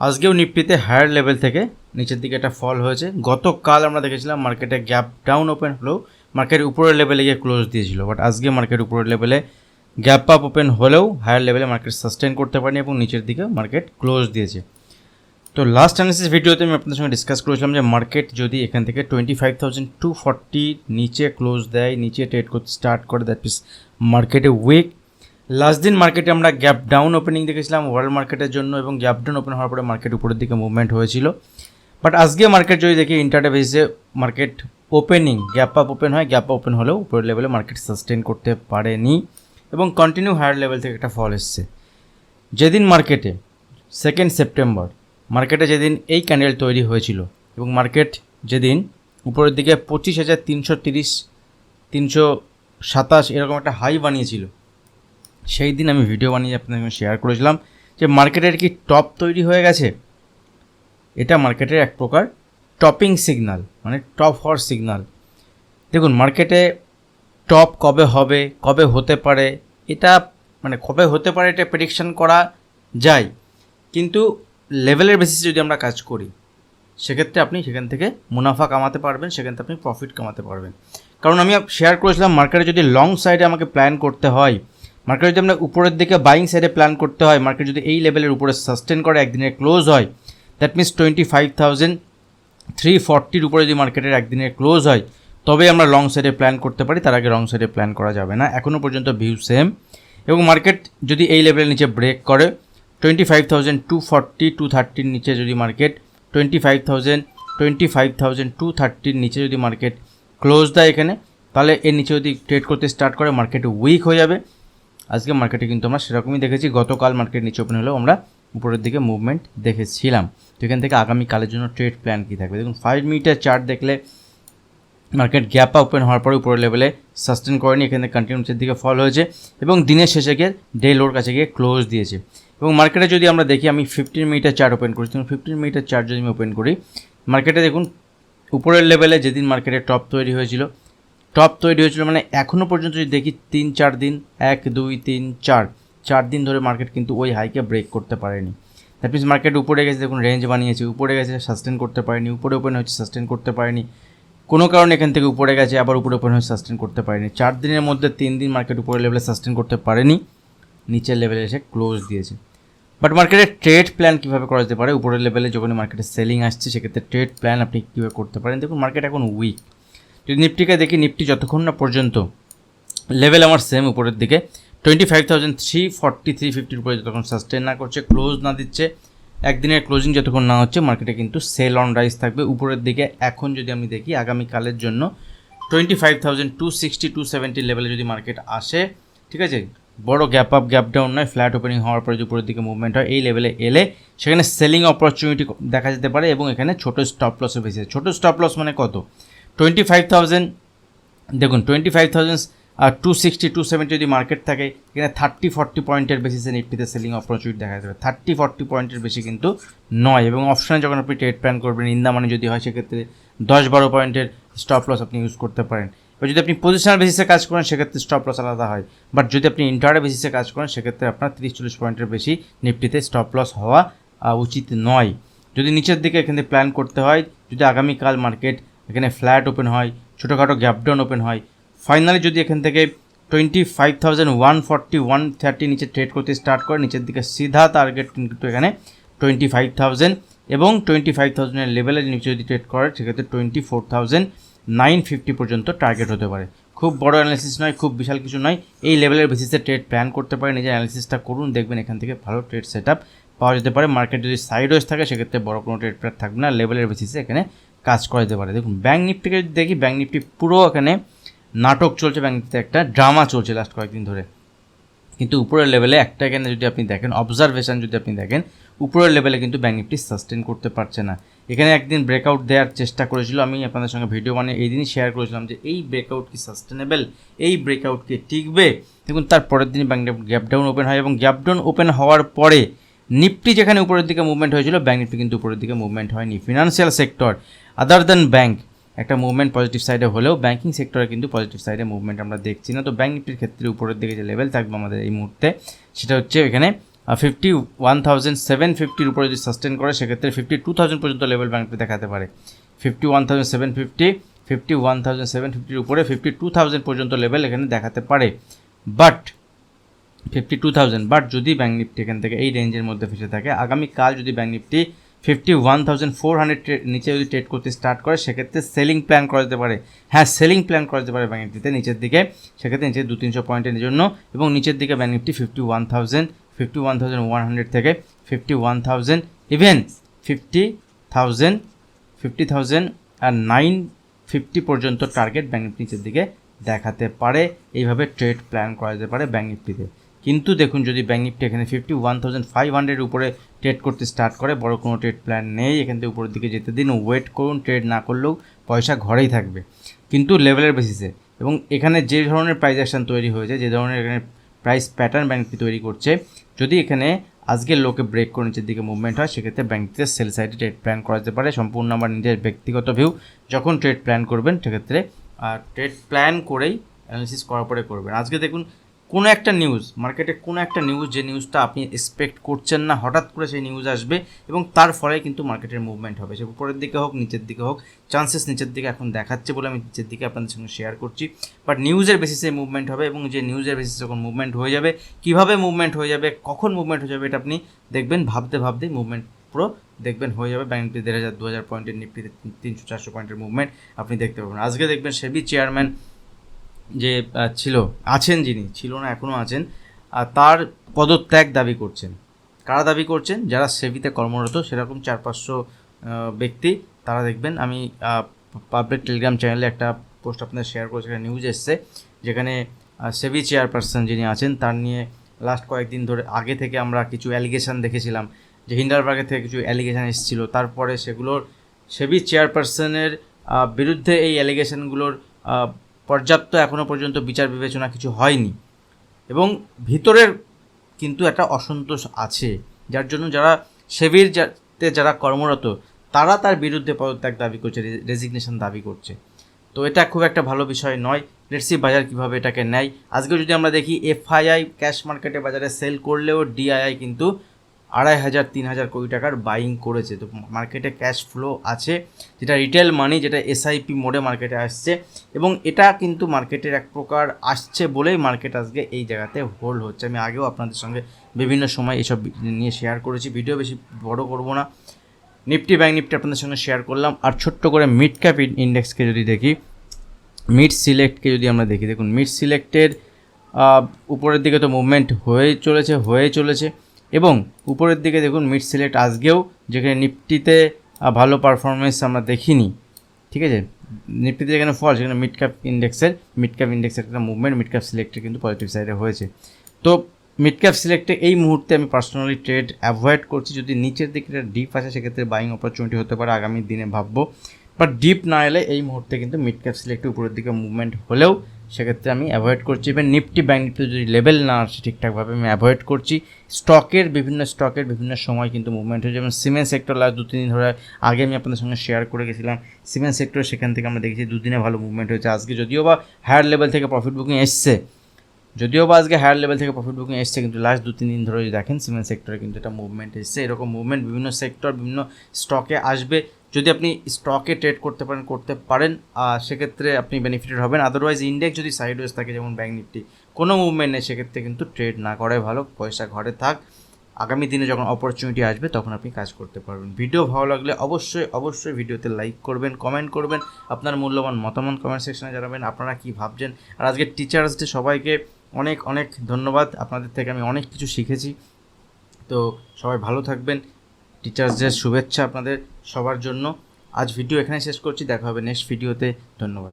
আজকেও নিফটিতে higher level থেকে নিচের দিকে একটা ফল হয়েছে। গতকাল আমরা দেখেছিলাম মার্কেটে গ্যাপ ডাউন ওপেন হলেও মার্কেট উপরের লেভেলে গিয়ে ক্লোজ দিয়েছিল। বাট আজকে মার্কেট উপরের লেভেলে গ্যাপ আপ ওপেন হলেও হায়ার লেভেলে মার্কেট সাস্টেন করতে পারেনি এবং নিচের দিকে মার্কেট ক্লোজ দিয়েছে। তো লাস্ট অ্যানালিসিস ভিডিওতে আমি আপনাদের সঙ্গে ডিসকাস করেছিলাম যে মার্কেট যদি এখান থেকে twenty five thousand two forty নিচে ক্লোজ দেয়, নিচে ট্রেড করতে স্টার্ট করে দ্যাট মিস মার্কেটে উইক লাস্ট দিন মার্কেটে আমরা গ্যাপ ডাউন ওপেনিং দেখেছিলাম ওয়ার্ল্ড মার্কেটের জন্য এবং গ্যাপ ডাউন ওপেন হওয়ার পরে মার্কেট উপরের দিকে মুভমেন্ট হয়েছিল। বাট আজকে মার্কেট যদি দেখি ইন্টারডে বেসিসে market opening gap up open হয় গ্যাপ ওপেন হলেও উপরের লেভেলে মার্কেট সাস্টেন করতে পারেনি এবং কন্টিনিউ হায়ার লেভেল থেকে একটা ফল এসছে। যেদিন মার্কেটে সেকেন্ড সেপ্টেম্বর মার্কেটে যেদিন এই ক্যান্ডেল তৈরি হয়েছিল এবং মার্কেট যেদিন উপরের দিকে পঁচিশ হাজার তিনশো তিরিশ, তিনশো সাতাশ এরকম একটা হাই বানিয়েছিল সেই দিন আমি ভিডিও বানিয়ে আপনাদের সঙ্গে শেয়ার করেছিলাম যে মার্কেটের কি টপ তৈরি হয়ে গেছে? এটা মার্কেটের এক প্রকার টপিং সিগনাল মানে টপ হওয়ার সিগনাল দেখুন মার্কেটে টপ কবে হবে, কবে হতে পারে, এটা মানে কবে হতে পারে এটা প্রেডিকশন করা যায়। কিন্তু লেভেলের বেসিসে যদি আমরা কাজ করি, সেক্ষেত্রে আপনি সেখান থেকে মুনাফা কামাতে পারবেন, সেখান থেকে আপনি প্রফিট কামাতে পারবেন। কারণ আমি শেয়ার করেছিলাম মার্কেটে যদি লং সাইডে আমাকে প্ল্যান করতে হয় মার্কেট যদি আমরা উপরের দিকে বাইং সাইডে প্ল্যান করতে হয় মার্কেট যদি এই লেভেলের উপরে সাস্টেন করে একদিনে ক্লোজ হয় that means twenty five thousand three ফর্টির উপরে যদি মার্কেটের একদিনে ক্লোজ হয় তবে আমরা লং সাইডে প্ল্যান করতে পারি, তার আগে লং সাইডে প্ল্যান করা যাবে না। এখনও পর্যন্ত ভিউ সেম এবং মার্কেট যদি এই লেভেলের নিচে ব্রেক করে twenty five thousand two forty two থার্টির নিচে যদি market twenty five thousand twenty five thousand two থার্টির নিচে যদি মার্কেট ক্লোজ দেয় এখানে, তাহলে এর নিচে যদি ট্রেড করতে স্টার্ট করে মার্কেট উইক হয়ে যাবে। আজকে মার্কেটে কিন্তু আমরা সেরকমই দেখেছি। গতকাল মার্কেট নিচে ওপেন হলেও আমরা উপরের দিকে মুভমেন্ট দেখেছিলাম। তো এখান থেকে আগামীকালের জন্য ট্রেড প্ল্যান কী থাকবে? দেখুন ফাইভ মিনিটের চার্ট দেখলে মার্কেট গ্যাপ ওপেন হওয়ার পরে উপরের লেভেলে সাস্টেন করেনি, এখানে কন্টিনিউসের দিকে ফল হয়েছে এবং দিনের শেষে গিয়ে ডে লোর কাছে গিয়ে ক্লোজ দিয়েছে। এবং মার্কেটে যদি আমরা দেখি, আমি ফিফটিন মিনিটের চার্ট ওপেন করি তখন ফিফটিন মিনিটের চার্ট যদি আমি ওপেন করি মার্কেটে দেখুন, উপরের লেভেলে যেদিন মার্কেটে টপ তৈরি হয়েছিল টপ তৈরি হয়েছিল মানে এখনও পর্যন্ত যদি দেখি তিন, চার দিন, এক, দুই, তিন, চার চার দিন ধরে মার্কেট কিন্তু ওই হাইকে ব্রেক করতে পারেনি। দ্যাট মিনস মার্কেট উপরে গেছে, দেখুন রেঞ্জ বানিয়েছে, উপরে গেছে সাস্টেন করতে পারেনি, উপরে ওপেন হচ্ছে সাস্টেন করতে পারেনি। কোনো কারণে এখান থেকে উপরে গেছে, আবার উপরে ওপেন হয়ে সাস্টেন করতে পারেনি। চার দিনের মধ্যে তিন দিন মার্কেট উপরের লেভেলে সাস্টেন করতে পারেনি, নিচের লেভেলে এসে ক্লোজ দিয়েছে। বাট মার্কেটের ট্রেড প্ল্যান কীভাবে করা যেতে পারে? উপরের লেভেলে যখন মার্কেটে সেলিং আসছে, সেক্ষেত্রে ট্রেড প্ল্যান আপনি কীভাবে করতে পারেন? দেখুন মার্কেট এখন উইক নিফটিকে দেখি নিফটি যতক্ষণ না পর্যন্ত লেভেল আমার সেম উপরের দিকে twenty five thousand three forty three ফিফটির উপরে যতক্ষণ সাস্টেন না করছে ক্লোজ না দিচ্ছে, একদিনের ক্লোজিং যতক্ষণ না হচ্ছে মার্কেটে কিন্তু সেল অন রাইস থাকবে উপরের দিকে। এখন যদি আমি দেখি আগামীকালের জন্য twenty five thousand two sixty two seventy লেভেলে যদি মার্কেট আসে, ঠিক আছে, বড় গ্যাপ আপ গ্যাপ ডাউন নয় ফ্ল্যাট ওপেনিং হওয়ার পরে যদি উপরের দিকে মুভমেন্ট হয়, এই লেভেলে এলে সেখানে সেলিং অপরচুনিটি দেখা যেতে পারে এবং এখানে ছোটো স্টপ লসও বেশি ছোটো স্টপ লস মানে কত? টোয়েন্টি ফাইভ থাউজেন্ড দেখুন টোয়েন্টি ফাইভ থাউজেন্ড আর টু সিক্সটি টু সেভেন্টি যদি মার্কেট থাকে, এখানে থার্টি ফর্টি পয়েন্টের বেসিসে নিফটিতে সেলিং অপরচুনিটি দেখা যাবে। থার্টি ফর্টি পয়েন্টের বেশি কিন্তু নয় এবং অপশানে যখন আপনি ট্রেড প্ল্যান করবেন ইন্দা মানে যদি হয়, সেক্ষেত্রে দশ, বারো পয়েন্টের স্টপ লস আপনি ইউজ করতে পারেন। এবার যদি আপনি পজিশনাল বেসিসে কাজ করেন, সেক্ষেত্রে স্টপ লস আলাদা হয়। বাট যদি আপনি ইন্টারে বেসিসে কাজ করেন, সেক্ষেত্রে আপনার তিরিশ, চল্লিশ পয়েন্টের বেশি নিফটিতে স্টপ লস হওয়া উচিত নয়। যদি নিচের দিকে এখানে প্ল্যান করতে হয়, যদি আগামীকাল মার্কেট এখানে ফ্ল্যাট ওপেন হয়, ছোটোখাটো গ্যাপ ডাউন ওপেন হয়। ফাইনালি যদি এখান থেকে twenty five thousand one forty one thirty নিচে ট্রেড করতে স্টার্ট করে, নিচের দিকে সিধা টার্গেট কিন্তু এখানে টোয়েন্টি ফাইভ থাউজেন্ড এবং টোয়েন্টি ফাইভ থাউজেন্ডের লেভেলের নিচে যদি ট্রেড করে, সেক্ষেত্রে twenty four thousand nine fifty পর্যন্ত টার্গেট হতে পারে। খুব বড় অ্যানালিসিস নয়, খুব বিশাল কিছু নয়। এই লেভেলের বেসিসে ট্রেড প্ল্যান করতে পারে, নিজের অ্যানালিসিসটা করুন, দেখবেন এখান থেকে ভালো ট্রেড সেট পাওয়া যেতে পারে। মার্কেট যদি সাইড থাকে, সেক্ষেত্রে বড় কোনো ট্রেড প্ল্যান থাকবে না। লেভেলের বেসিসে এখানে কাজ করা যেতে পারে। দেখুন ব্যাঙ্ক নিফটিকে দেখি ব্যাঙ্ক নিফটি পুরো এখানে নাটক চলছে ব্যাঙ্ক নিফটিতে একটা ড্রামা চলছে লাস্ট কয়েকদিন ধরে। কিন্তু উপরের লেভেলে একটা এখানে যদি আপনি দেখেন অবজারভেশন যদি আপনি দেখেন, উপরের লেভেলে কিন্তু ব্যাঙ্ক নিফটি সাস্টেন করতে পারছে না। এখানে একদিন ব্রেকআউট দেওয়ার চেষ্টা করেছিল, আমি আপনাদের সঙ্গে ভিডিও বানিয়ে এই দিনই শেয়ার করেছিলাম যে এই ব্রেকআউট কি সাস্টেনেবল এই ব্রেকআউট কি টিকবে? দেখুন, তার পরের দিন ব্যাঙ্ক গ্যাপ ডাউন ওপেন হয় এবং গ্যাপ ডাউন ওপেন হওয়ার পরে নিফটি যেখানে উপরের দিকে মুভমেন্ট হয়েছিল ব্যাঙ্ক নিফটি কিন্তু উপরের দিকে মুভমেন্ট হয়নি। Financial sector other then bank একটা মুভমেন্ট পজিটিভ সাইডে হলেও ব্যাঙ্কিং সেক্টরে কিন্তু পজিটিভ সাইডে মুভমেন্ট আমরা দেখছি না। তো ব্যাঙ্ক নিফটির ক্ষেত্রে উপরের দিকে যে লেভেল থাকবে আমাদের এই মুহূর্তে, সেটা হচ্ছে এখানে ফিফটি ওয়ান থাউজেন্ড সেভেন ফিফটির উপরে যদি সাস্টেন করে, সেক্ষেত্রে ফিফটি টু থাউজেন্ড পর্যন্ত লেভেল নিফটি দেখাতে পারে। Fifty one thousand seven fifty fifty one thousand seven ফিফটির উপরে ফিফটি টু থাউজেন্ড পর্যন্ত লেভেল এখানে দেখাতে পারে। But fifty two thousand but যদি ব্যাঙ্ক নিফটি এখান থেকে এই রেঞ্জের মধ্যে ফেসে থাকে, আগামীকাল যদি bank Nifty fifty one thousand four hundred নিচে যদি ট্রেড করতে স্টার্ট করে, সেক্ষেত্রে সেলিং প্ল্যান করা যেতে পারে। হ্যাঁ সেলিং প্ল্যান করা যেতে পারে ব্যাঙ্ক নিফটিতে নিচের দিকে। সেক্ষেত্রে নিচে দু তিনশো পয়েন্টের জন্য এবং নিচের দিকে bank Nifty fifty one thousand fifty one thousand one hundred থেকে fifty one thousand even fifty thousand fifty thousand আর নাইন ফিফটি পর্যন্ত টার্গেট ব্যাঙ্ক নিফটি নিচের দিকে দেখাতে পারে। এইভাবে ট্রেড প্ল্যান করা যেতে পারে ব্যাঙ্ক নিফটিতে কিন্তু দেখুন, যদি ব্যাঙ্ক নিফটি এখানে fifty one thousand five hundred উপরে ট্রেড করতে স্টার্ট করে, বড় কোনো ট্রেড প্ল্যান নেই, এখান থেকে উপরের দিকে যেতে দিন ওয়েট করুন ট্রেড না করলেও পয়সা ঘরেই থাকবে। কিন্তু লেভেলের বেসিসে এবং এখানে যে ধরনের প্রাইস অ্যাকশন তৈরি হয়েছে, যে ধরনের এখানে প্রাইস প্যাটার্ন ব্যাঙ্ক নিফটি তৈরি করছে, যদি এখানে আজকের লোকে ব্রেক করে নিচের দিকে মুভমেন্ট হয়, সেক্ষেত্রে ব্যাঙ্কটিতে সেল সাইডে ট্রেড প্ল্যান করা যেতে পারে, সম্পূর্ণ আমার নিজের ব্যক্তিগত ভিউ যখন ট্রেড প্ল্যান করবেন, সেক্ষেত্রে আর ট্রেড প্ল্যান করেই অ্যানালিসিস করার পরে করবেন। আজকে দেখুন কোনো একটা নিউজ মার্কেটে কোনো একটা নিউজ যে নিউজটা আপনি এক্সপেক্ট করছেন না, হঠাৎ করে সেই নিউজ আসবে এবং তার ফলে কিন্তু মার্কেটের মুভমেন্ট হবে। সে উপরের দিকে হোক, নিচের দিকে হোক চান্সেস নিচের দিকে এখন দেখাচ্ছে বলে আমি নিচের দিকে আপনাদের সঙ্গে শেয়ার করছি। বাট নিউজের বেসিসে মুভমেন্ট হবে এবং যে নিউজের বেসিসে যখন মুভমেন্ট হয়ে যাবে, কীভাবে মুভমেন্ট হয়ে যাবে, কখন মুভমেন্ট হয়ে যাবে এটা আপনি দেখবেন, ভাবতে ভাবতেই মুভমেন্ট পুরো দেখবেন, হয়ে যাবে ব্যাংক নিফটি দেড় হাজার, দু হাজার পয়েন্টের নিফটিতে তিনশো, চারশো পয়েন্টের মুভমেন্ট আপনি দেখতে পাবেন। আজকে দেখবেন সেবি চেয়ারম্যান যে ছিল, আছেন যিনি, ছিল না এখনও আছেন তার পদত্যাগ দাবি করছেন। কারা দাবি করছেন? যারা সেভিতে কর্মরত, সেরকম চার, পাঁচশো ব্যক্তি, তারা দেখবেন, আমি পাবলিক টেলিগ্রাম চ্যানেলে একটা পোস্ট আপনাদের শেয়ার করেছি একটা নিউজ এসছে, যেখানে সেভি চেয়ারপারসন যিনি আছেন, তার নিয়ে লাস্ট কয়েকদিন ধরে, আগে থেকে আমরা কিছু অ্যালিগেশন দেখেছিলাম, যে হিন্ডারবার্গের থেকে কিছু অ্যালিগেশন এসেছিল, তারপরে সেগুলোর সেবি চেয়ারপারসনের বিরুদ্ধে এই অ্যালিগেশনগুলোর পর্যাপ্ত এখনও পর্যন্ত বিচার বিবেচনা কিছু হয়নি। এবং ভিতরের কিন্তু একটা অসন্তোষ আছে, যার জন্য যারা সেবির যাতে যারা কর্মরত, তারা তার বিরুদ্ধে পদত্যাগ দাবি করছে রেজিগনেশন দাবি করছে। তো এটা খুব একটা ভালো বিষয় নয়। লেটসি বাজার কীভাবে এটাকে নেয়। আজকে যদি আমরা দেখি এফআইআই ক্যাশ মার্কেটে বাজারে সেল করলেও ডিআইআই কিন্তু আড়াই হাজার, তিন হাজার কোটি টাকার বাইং করেছে। তো মার্কেটে ক্যাশ ফ্লো আছে, যেটা রিটেল মানি যেটা এসআইপি মোডে মার্কেটে আসছে। এবং এটা কিন্তু মার্কেটের এক প্রকার আসছে বলেই মার্কেট আজকে এই জায়গাতে হোল্ড হচ্ছে। আমি আগেও আপনাদের সঙ্গে বিভিন্ন সময় এসব নিয়ে শেয়ার করেছি। ভিডিও বেশি বড় করব না। নিফটি ব্যাংক নিফটি আপনাদের সঙ্গে শেয়ার করলাম। আর ছোট্ট করে মিড ক্যাপ ইন্ডেক্সকে যদি দেখি মিড সিলেক্টকে যদি আমরা দেখি, দেখুন মিড সিলেক্টের উপরের দিকে তো মুভমেন্ট হয়ে চলেছে হয়ে চলেছে। এবং উপরের দিকে দেখুন মিড সিলেক্ট আজকেও, যেখানে নিফটিতে ভালো পারফরমেন্স আমরা দেখিনি। ঠিক আছে? নিফটিতে যেখানে ফল সেখানে মিড ক্যাপ ইন্ডেক্সের মিড ক্যাপ ইন্ডেক্সের একটা মুভমেন্ট মিড ক্যাপ সিলেক্টে কিন্তু পজিটিভ সাইডে হয়েছে। তো মিড ক্যাপ সিলেক্টে এই মুহূর্তে আমি পার্সোনালি ট্রেড অ্যাভয়েড করছি। যদি নিচের দিকে একটা ডিপ আছে সেক্ষেত্রে বাইং অপরচুনিটি হতে পারে, আগামী দিনে ভাববো। বাট ডিপ না এলে এই মুহূর্তে কিন্তু মিড ক্যাপ সিলেক্টে উপরের দিকে মুভমেন্ট হলেও সেক্ষেত্রে আমি অ্যাভয়েড করছি। ইভেন নিফটি ব্যাঙ্ক নিফটি যদি লেভেল না আসে ঠিকঠাকভাবে, আমি অ্যাভয়েড করছি। স্টকের বিভিন্ন স্টকের বিভিন্ন সময় কিন্তু মুভমেন্ট হয়েছে। যেমন সিমেন্ট সেক্টর লাস্ট দু, তিন দিন ধরে আগে আমি আপনাদের সঙ্গে শেয়ার করে গেছিলাম। সিমেন্ট সেক্টর সেখান থেকে আমরা দেখেছি দুদিনে ভালো মুভমেন্ট হয়েছে। আজকে যদিও বা হায়ার লেভেল থেকে প্রফিট বুকিং এসছে, যদিও বা আজকে হায়ার লেভেল থেকে প্রফিট বুকিং এসছে, কিন্তু লাস্ট দু, তিন দিন ধরে যদি দেখেন সিমেন্ট সেক্টরে কিন্তু এটা মুভমেন্ট এসছে। এরকম মুভমেন্ট বিভিন্ন সেক্টর বিভিন্ন স্টকে আসবে। যদি আপনি স্টকে ট্রেড করতে পারেন করতে পারেন সেক্ষেত্রে আপনি বেনিফিটেড হবেন। আদারওয়াইজ ইন্ডেক্স যদি সাইডওয়েজ থাকে, যেমন ব্যাঙ্ক নিফটি কোনো মুভমেন্ট নেই, সেক্ষেত্রে কিন্তু ট্রেড না করাই ভালো, পয়সা ঘরে থাক। আগামী দিনে যখন অপরচুনিটি আসবে, তখন আপনি কাজ করতে পারবেন। ভিডিও ভালো লাগলে অবশ্যই অবশ্যই ভিডিওতে লাইক করবেন কমেন্ট করবেন। আপনার মূল্যবান মতামত কমেন্ট সেকশনে জানাবেন, আপনারা কি ভাবছেন? আর আজকে টিচার্স ডে সবাইকে অনেক অনেক ধন্যবাদ। আপনাদের থেকে আমি অনেক কিছু শিখেছি। তো সবাই ভালো থাকবেন। টিচার্স ডে শুভেচ্ছা আপনাদের সবার জন্য। আজ ভিডিও এখানে শেষ করছি। দেখা হবে নেক্সট ভিডিওতে ধন্যবাদ।